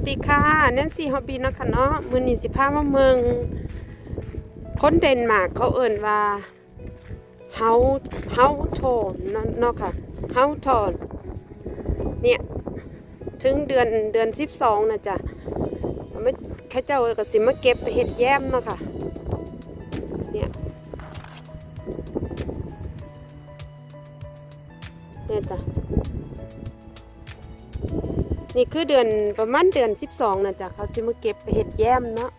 สดีค่ะแนนซี่ฮอบบี้นะคะเนาะมือนี้สิพามาเมืองคนเดนมาร์กเขาเอิ่นว่าเฮาเฮาโทนเนาะค่ะเฮาโทนเนี่ยถึงเดือนเดือนสิบสองนะจ๊ะไม่ข้าเจ้าก็สิมาเก็บเห็ดแย้มเนาะค่ะเนี่ยเนี่ยจ้ะ นี่คือเดือนประมาณเดือนสิบสองนะจ๊ะเขาจะมาเก็บเห็ดแย้มเนาะ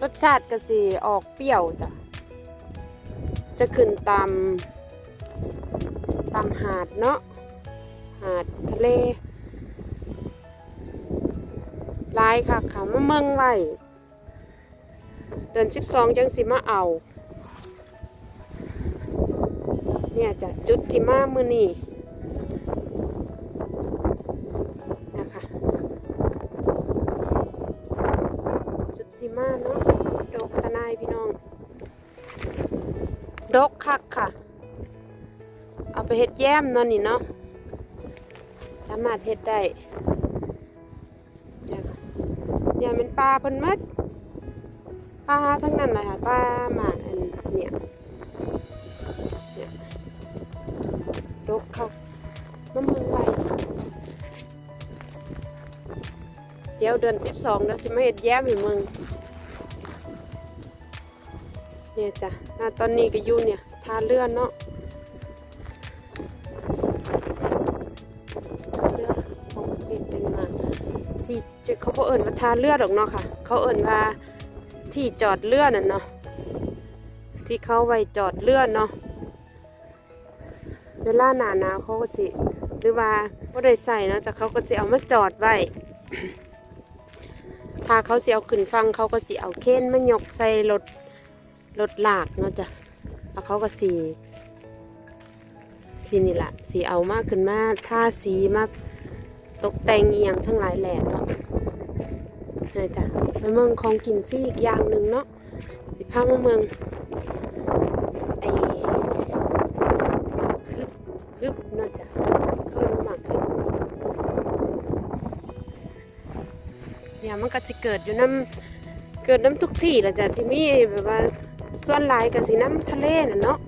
รสชาติก็สิออกเปรี้ยวจ้ะจะขึ้นตามตามหาดเนาะหาดทะเลลายค่ะค่ะมาเมืองไว้เดือนสิบสองจังสิมาเอา เนี่ยจะจุดที่มามือนี่นะคะจุดที่มาเนาะดอกตะนายพี่น้อง ดอกคักค่ะ เอาไปเฮ็ดแย้มเนาะนี่เนาะสามารถเฮ็ดได้เนี่ยเนี่ยมันปลาเพิ่นมัดปลาทั้งนั้นเลยค่ะปลาหมาอันเนี่ย ดกค่ะ น้ำมันไหลเดี๋ยวเดือนสิบสองแล้วสิมาเห็ดแย้มให้มึงเนี่ยจ้ะนาตอนนี้ก็อยู่เนี่ย ทาเลื่อนเนาะเรือของประเป็นมาที่เขาบอกเอิญว่าทาเลือดหรอกเนาะค่ะ เขาเอิญว่าที่จอดเลือดน่ะเนาะที่เขาไว้จอดเลือดเนาะ เวลาหนาหนาวเขาก็สิ หรือว่าก็ได้ใส่เนาะแต่เขาก็สิเอามาจอดไว้ ถ้าเขาสิเอาขึ้นฟังเขาก็สิเอาเค้นมายกใส่รถรถลากเนาะจ้ะแล้วเขาก็สีสีนี่แหละสีเอามากขึ้นมาท่าสีมากตกแต่งเอียงทั้งหลายแหล่เนาะนี่จ้ะมาเมืองของกินฟรีอีกอย่างหนึ่งเนาะสิพามาเมืองไอ ฮึบเนาจะเขาเรียกว่าหมากฮึบเนี่ยมันก็จะเกิดอยู่น้ำเกิดน้ำทุกที่แหละจ้ะที่มีแบบว่าส่วนลายกับสีน้ำทะเลน่ะเนาะ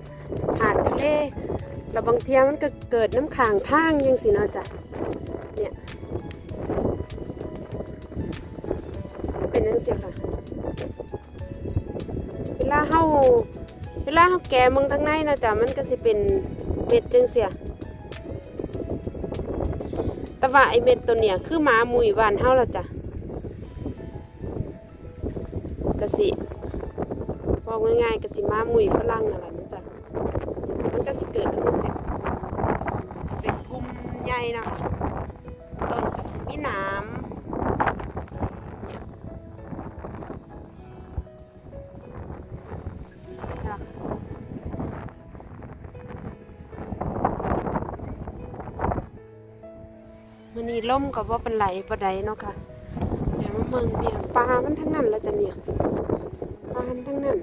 หาดทะเลแล้วบางเทีมันก็เกิดน้ำข่างทางยังสินาะจ้ะเนี่ยจะเป็นนั่นเสียค่ะ เวลาเฮาเวลาเฮาแกมึงทั้งในนะจ๊ะมันก็สิเป็นเม็ดจังเสีย แต่ว่าไอเม็ดตัวเนี้ยคือหมาหมุยหวานเฮาละจ้ะกะสิบอกง่ายๆกะสิหมาหมุยฝรั่งนั่นแหละนะจ๊ะมันก็สิเกิดขึ้นเสียสิเป็นพุ่มใหญ่นะคะต้นกะสิมีน้ำ มีล่มกับว่าเป็นไหลปะไดเนาะค่ะเดี๋ยวมาเมืองเนี่ยปลามันทั้งนั้นแล้วจ้ะเนี่ยปลาทั้งนั้น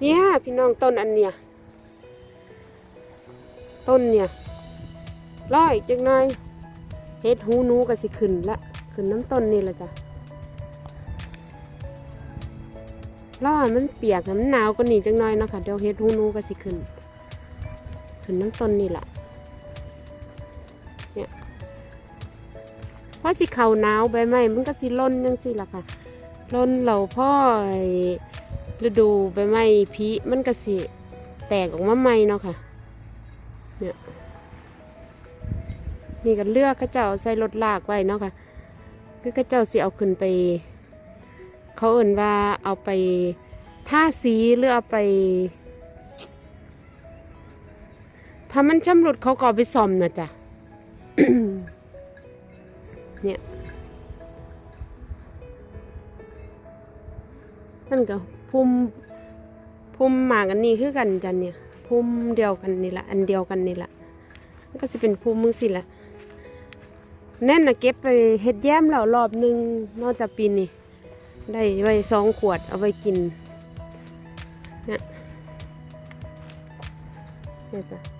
เนี่ยพี่น้องต้นอันเนี่ยต้นเนี่ยร้อยจังหน่อยเฮ็ดหูนูก็สิขึ้นละขึ้นน้ำต้นนี่แหละจ้ะร้อมันเปียกมันหนาวก็หนีจังหน่อยเนาะค่ะเดี๋ยวเฮ็ดหูนูก็สิขึ้นขึ้นน้ำต้นนี่แหละ พราะสิเขาหนาวใบไม้มันก็สิล่นยังสิล่ะค่ะล่นเราพ่อฤดูใบไม้พีมันก็สิแตกออกมาใหม่เนาะค่ะเนี่ยนี่กันเลือกข้าเจ้าใส่รถลากไว้เนาะค่ะคือข้าเจ้าสิเอาขึ้นไป เขาเอ่นว่าเอาไปท่าสีหรือเอาไปถ้ามันชำรุดเขาก็ไปซ่อมนะจ๊ะ เนี่ย นั่นก็พุ่มพุ่มหมากันนี้คือกันจันเนี่ยพุ่มเดียวกันนี่แหละอันเดียวกันนี่แหละมันก็จะเป็นพุ่มมึงสิละแน่นนะเก็บไปเฮ็ดแย้มแล้วรอบหนึ่งนอกจากปีนี้ได้ไว้สองขวดเอาไว้กินเนี่ยเนี่ยจ้ะ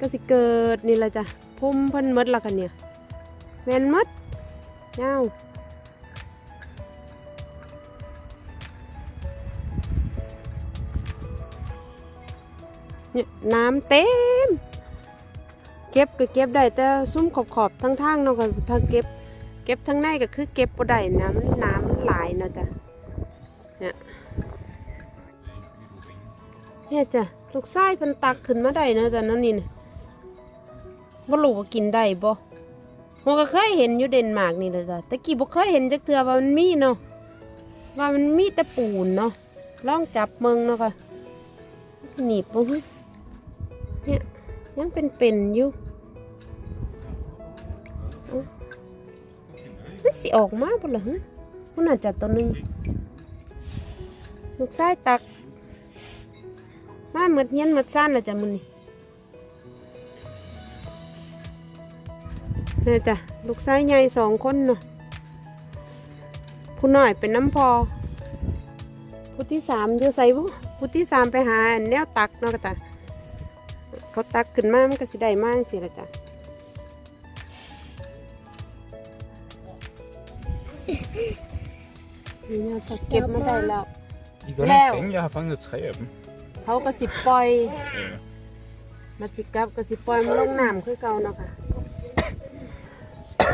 ก็สิเกิดนี่แหละจ้ะพุ่มเพิ่นมดละกันเนี่ยแมนมดเงาเนี่ยน้ำเต็ม เก็บก็เก็บได้แต่ซุ้มขอบขอบทั้งทางๆเนาะค่ะถ้าเก็บ เก็บทั้งในก็คือเก็บบ่ได้น้ำน้ำหลายเนาะจ้ะเนี่ยเนี่ยจ้ะลูกไส้เพิ่นตักขึ้นมาได้เนาะจ้ะนั่นนี่นะ บ่รู้ว่ากินได้บ่ผมก็เคยเห็นอยู่เดนมาร์กนี่แหละจ้ะแต่กี้บ่เคยเห็นจักเทื่อว่ามันมีเนาะว่ามันมีแต่ปูนเนาะลองจับเมืองเนาะค่ะหนีบบ่เนี่ยยังเป็นเป็นอยู่มันสิออกมาบ่ล่ะฮะมันน่าจะตัวหนึงลูกชายตักมาหมดเฮียนหมดซ่านแล้วจ้ะมื้อนี้ นี่จ้ะลูกชายใหญ่สองคนเนาะผู้น้อยเป็นน้ำพอผู้ที่สามอยู่ใส่บุผู้ที่สามไปหาอันแนวตักเนาะจ้ะเขาตักขึ้นมามันก็สิได้มาจังซี่ละจ้ะนี่นะก็เก็บมาได้แล้ว I går Lav. ikke penge, jeg har fanget tre af dem. เขาก็สิปล่อย Ja. มาสิกลับก็สิปล่อยมาลงน้ำคือเก่าเนาะค่ะ